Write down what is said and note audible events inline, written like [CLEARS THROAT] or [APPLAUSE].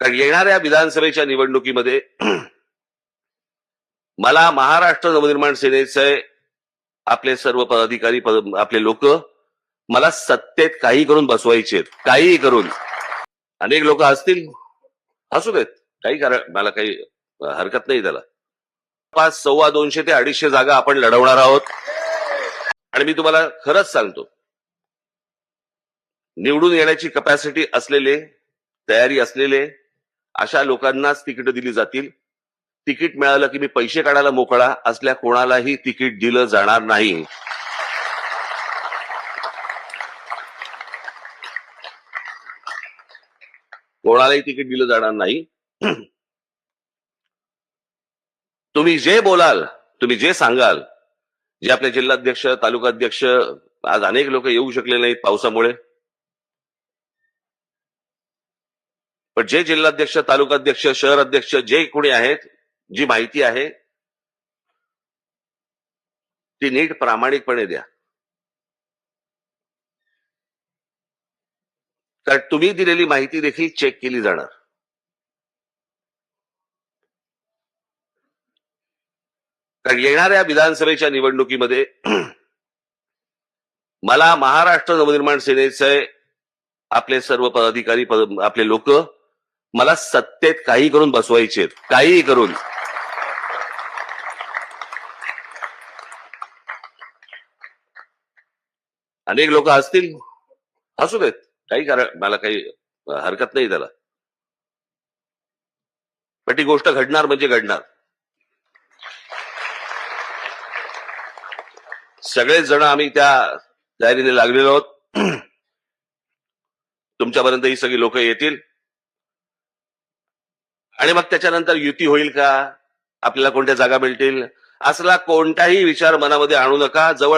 कारण येणाऱ्या विधानसभेच्या निवडणुकीमध्ये [CLEARS THROAT] मला महाराष्ट्र नवनिर्माण सेनेचे आपले सर्व पदाधिकारी पद- आपले लोक मला सत्तेत काही करून बसवायचे काहीही करून. अनेक लोक असतील असू देत. काही कारण मला काही हरकत नाही त्याला. पाच सव्वा दोनशे ते अडीचशे जागा आपण लढवणार आहोत. आणि मी तुम्हाला खरंच सांगतो. निवडून येण्याची कपॅसिटी असलेले तयारी असलेले अशा लोकांनाच तिकीट दिली जातील. तिकीट मिळालं की मी पैसे काढायला मोकळा असल्या कोणालाही तिकीट दिलं जाणार नाही. कोणालाही तिकीट दिलं जाणार नाही. तुम्ही जे बोलाल तुम्ही जे सांगाल जे आपले जिल्हाध्यक्ष तालुकाध्यक्ष आज अनेक लोक येऊ शकले नाहीत पावसामुळे. पण जे जिल्हाध्यक्ष तालुकाध्यक्ष शहर अध्यक्ष जे कोणी आहेत जी माहिती आहे ती नीट प्रामाणिकपणे द्या. कारण तुम्ही दिलेली माहिती देखील चेक केली जाणार. कारण येणाऱ्या विधानसभेच्या निवडणुकीमध्ये [CLEARS THROAT] मला महाराष्ट्र नवनिर्माण सेनेचे आपले सर्व पदाधिकारी पद- आपले लोक मला सत्तेत काही करून बसवायचे काहीही करून. अनेक लोक असतील. हसू देत. काही कारण मला काही हरकत नाही त्याला. पण ती गोष्ट घडणार म्हणजे घडणार. सगळेच जण आम्ही त्या तयारीने लागलेलो आहोत. [CLEARS THROAT] तुमच्यापर्यंत ही सगळी लोक येतील. आणि मग त्याच्यानंतर युती होईल का? आपल्याला कोणत्या जागा मिळतील? असला कोणताही विचार मनामध्ये आणू नका. जवळ